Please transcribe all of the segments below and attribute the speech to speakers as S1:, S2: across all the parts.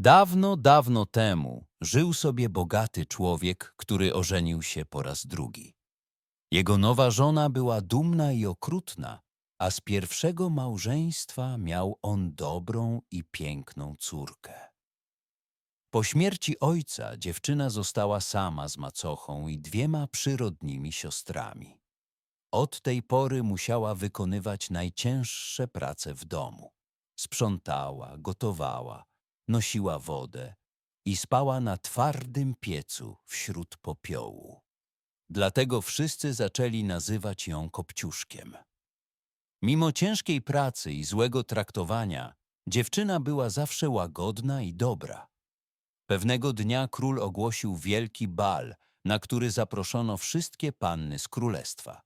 S1: Dawno, dawno temu żył sobie bogaty człowiek, który ożenił się po raz drugi. Jego nowa żona była dumna i okrutna, a z pierwszego małżeństwa miał on dobrą i piękną córkę. Po śmierci ojca dziewczyna została sama z macochą i dwiema przyrodnimi siostrami. Od tej pory musiała wykonywać najcięższe prace w domu. Sprzątała, gotowała, nosiła wodę i spała na twardym piecu wśród popiołu. Dlatego wszyscy zaczęli nazywać ją Kopciuszkiem. Mimo ciężkiej pracy i złego traktowania, dziewczyna była zawsze łagodna i dobra. Pewnego dnia król ogłosił wielki bal, na który zaproszono wszystkie panny z królestwa.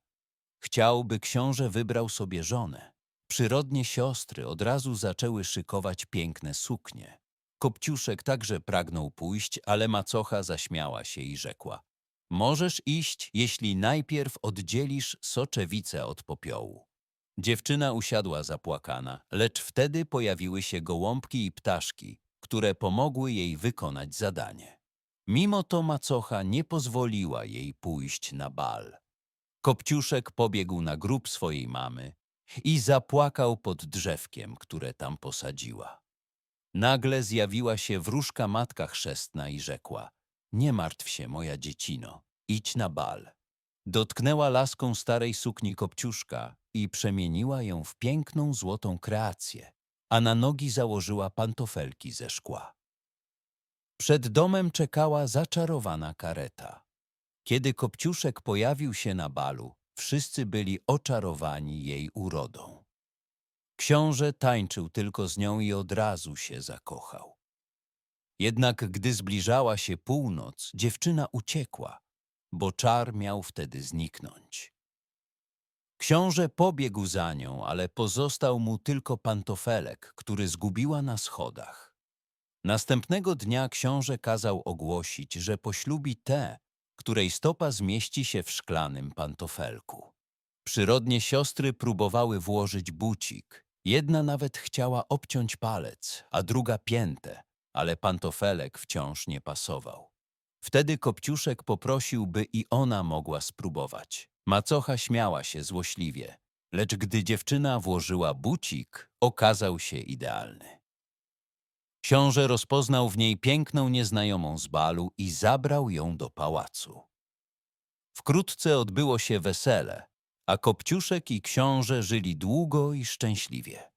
S1: Chciał, by książę wybrał sobie żonę. Przyrodnie siostry od razu zaczęły szykować piękne suknie. Kopciuszek także pragnął pójść, ale macocha zaśmiała się i rzekła – Możesz iść, jeśli najpierw oddzielisz soczewicę od popiołu. Dziewczyna usiadła zapłakana, lecz wtedy pojawiły się gołąbki i ptaszki, które pomogły jej wykonać zadanie. Mimo to macocha nie pozwoliła jej pójść na bal. Kopciuszek pobiegł na grób swojej mamy i zapłakał pod drzewkiem, które tam posadziła. Nagle zjawiła się wróżka matka chrzestna i rzekła – nie martw się, moja dziecino, idź na bal. Dotknęła laską starej sukni Kopciuszka i przemieniła ją w piękną złotą kreację, a na nogi założyła pantofelki ze szkła. Przed domem czekała zaczarowana kareta. Kiedy Kopciuszek pojawił się na balu, wszyscy byli oczarowani jej urodą. Książę tańczył tylko z nią i od razu się zakochał. Jednak gdy zbliżała się północ, dziewczyna uciekła, bo czar miał wtedy zniknąć. Książę pobiegł za nią, ale pozostał mu tylko pantofelek, który zgubiła na schodach. Następnego dnia książę kazał ogłosić, że poślubi tę, której stopa zmieści się w szklanym pantofelku. Przyrodnie siostry próbowały włożyć bucik. Jedna nawet chciała obciąć palec, a druga piętę, ale pantofelek wciąż nie pasował. Wtedy Kopciuszek poprosił, by i ona mogła spróbować. Macocha śmiała się złośliwie, lecz gdy dziewczyna włożyła bucik, okazał się idealny. Książę rozpoznał w niej piękną nieznajomą z balu i zabrał ją do pałacu. Wkrótce odbyło się wesele, a Kopciuszek i książę żyli długo i szczęśliwie.